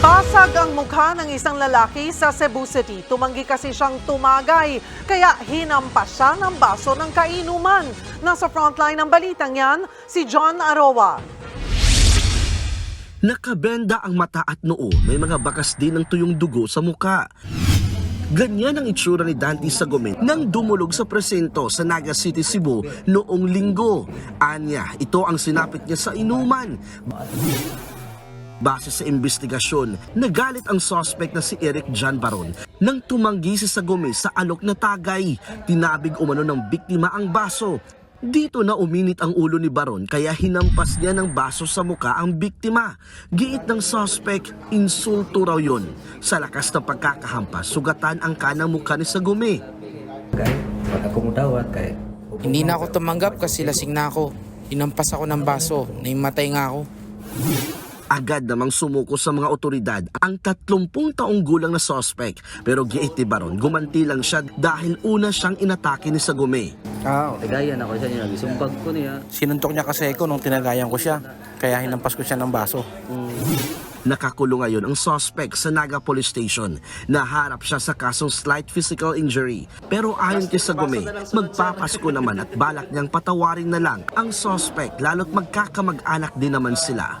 Nabasag ang mukha ng isang lalaki sa Cebu City. Tumanggi kasi siyang tumagay, kaya hinampas siya ng baso ng kainuman. Nasa frontline ng balitang yan, si John Aroa. Nakabenda ang mata at noo, may mga bakas din ng tuyong dugo sa muka. Ganyan ang itsura ni Dante Sagomen nang dumulog sa presento sa Naga City, Cebu noong linggo. Anya, ito ang sinapit niya sa inuman. Base sa investigasyon, nagalit ang suspect na si Eric John Baron nang tumanggi si Sagome sa alok na tagay. Tinabig umano ng biktima ang baso. Dito na uminit ang ulo ni Baron kaya hinampas niya ng baso sa muka ang biktima. Giit ng suspect, insulto raw yun. Sa lakas ng pagkakahampas, sugatan ang kanang mukha ni Sagome. Kay, wag ako mudawat kay. Hindi na ako tumanggap kasi lasing na ako. Inampas ako ng baso, naimatay nga ako. Agad namang sumuko sa mga otoridad ang 30 taong gulang na suspect. Pero giit ni Baron, gumanti lang siya dahil una siyang inatake ni Sagome. Ah, tagayan ako sa niya. Gisumpag ko niya. Sinuntok niya kasi ako nung tinagayan ko siya. Kaya hinampas ko siya ng baso. Nakakulong ngayon ang suspect sa Naga Police Station. Naharap siya sa kasong slight physical injury. Pero ayon kay Sagome, magpapasko naman at balak niyang patawarin na lang ang suspect lalo't magkakamag-anak din naman sila.